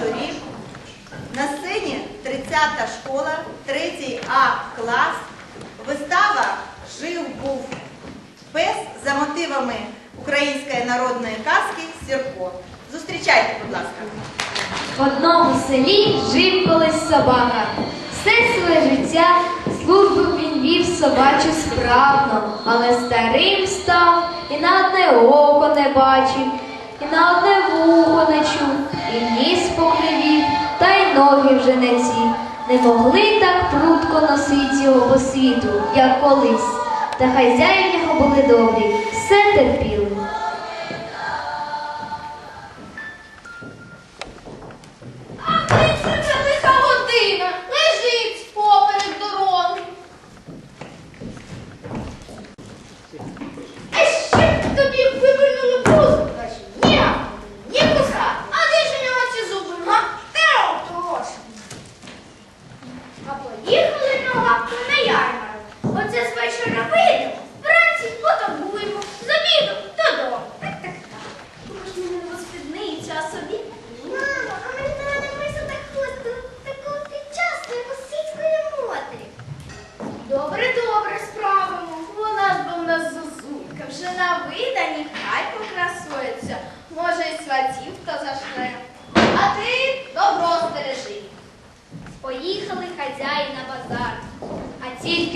журі. На сцені 30-та школа, 3 А клас. Вистава Жив був пес за мотивами української народної казки Сірко. Зустрічайте, будь ласка. В одному селі жив колись собака. Все своє життя службу він вів собачу справно, але старим став і на одне око не бачив, і на одне вухо не чув, і ніс покривів, та й ноги вже не ці. Не могли так прудко носить його по світу, як колись. Та хазяїв його були добрі, все терпіли.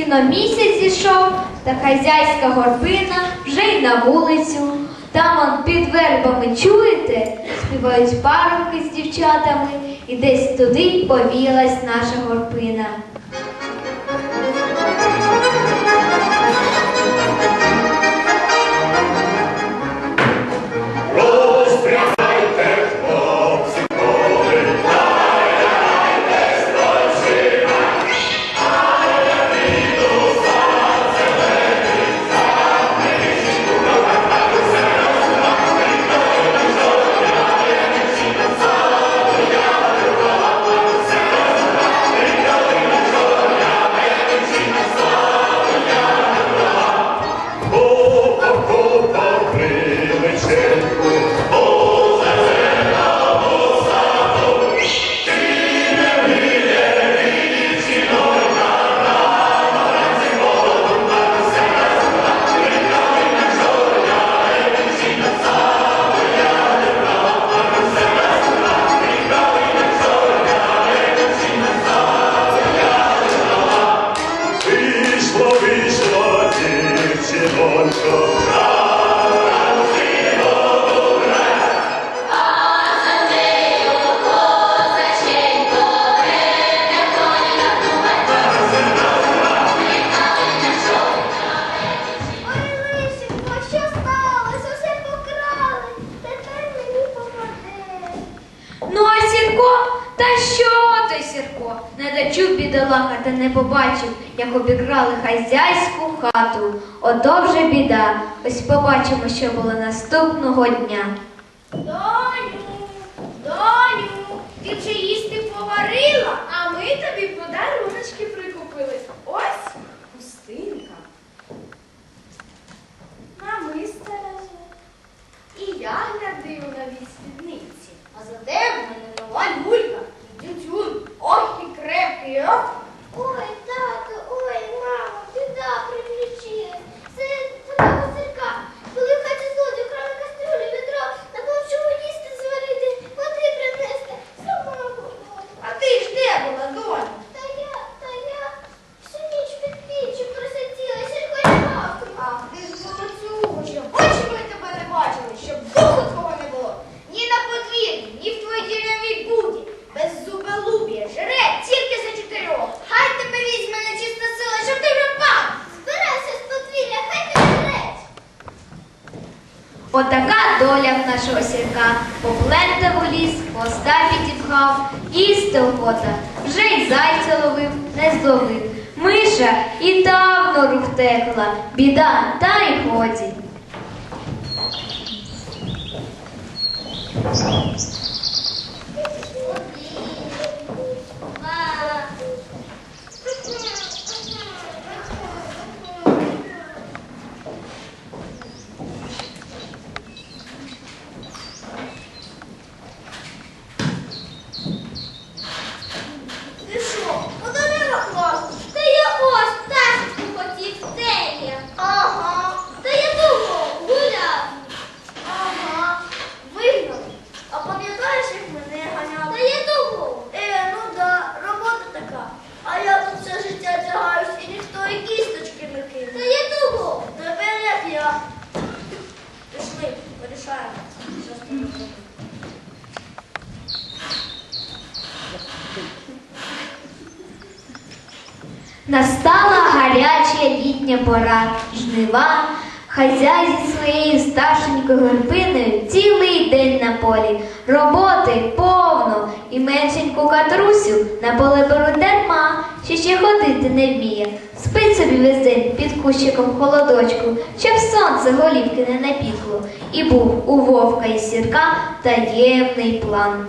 Тільки місяць зійшов, та хазяйська горбина вже й на вулицю. Там он під вербами чуєте, співають парубки з дівчатами, і десь туди повілась наша горбина. Той Сірко? Не дочув бідолаха та не побачив, як обікрали хазяйську хату. Ото вже біда. Ось побачимо, що було наступного дня. Доню, доню, ти вже доля в нашого сірка. Поплентав у ліс, хвоста підіпхав, їсти охота. Вже й зайця ловив, не зловив. Миша і давно рух текла. Біда, та й годі. Настала гаряча літня пора, жнива. Хазяй зі своєю старшенькою горпиною цілий день на полі. Роботи повно і меншеньку катрусю на поле беруть дарма, що ще ходити не вміє. Спить собі весь день під кущиком холодочку, щоб сонце голівки не напікло. І був у вовка і сірка таємний план.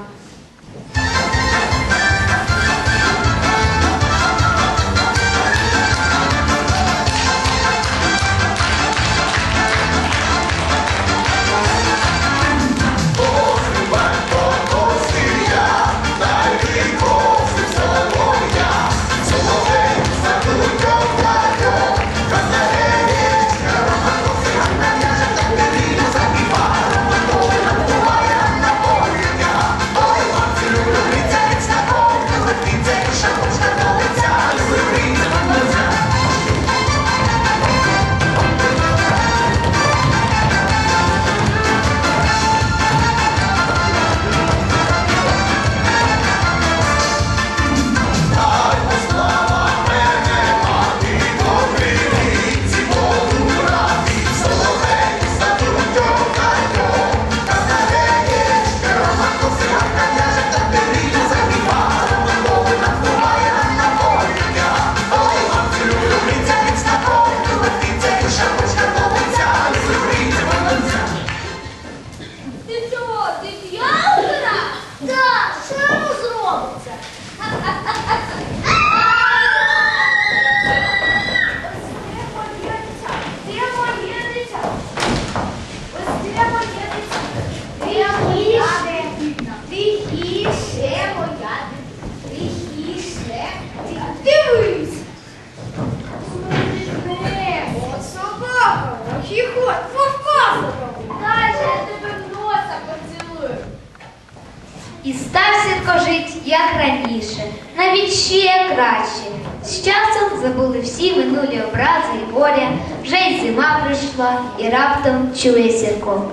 Забули всі минулі образи і горя, вже й зима прийшла, і раптом чує Сірко.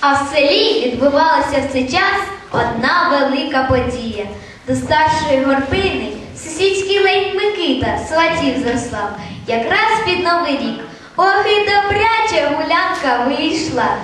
А в селі відбувалася в цей час одна велика подія. До старшої горпини сусідський лень Микита сватів заслав. Якраз під Новий рік. Ох і добряча гулянка вийшла.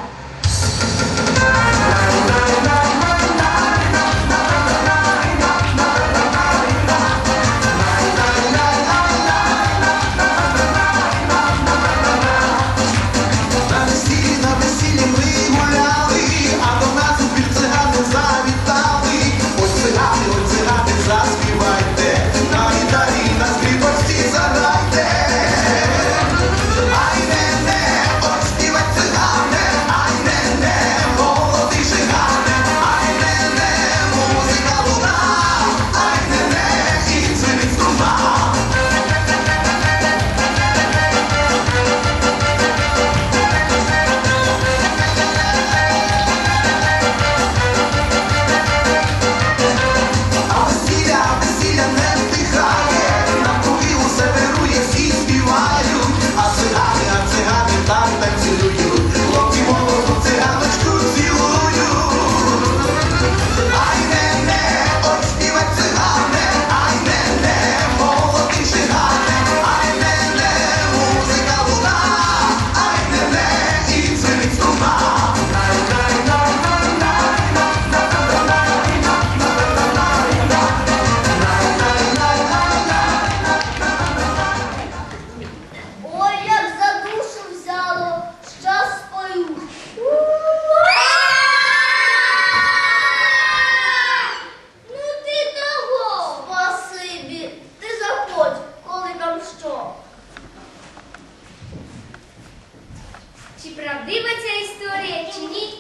правдива ця історія чи ні,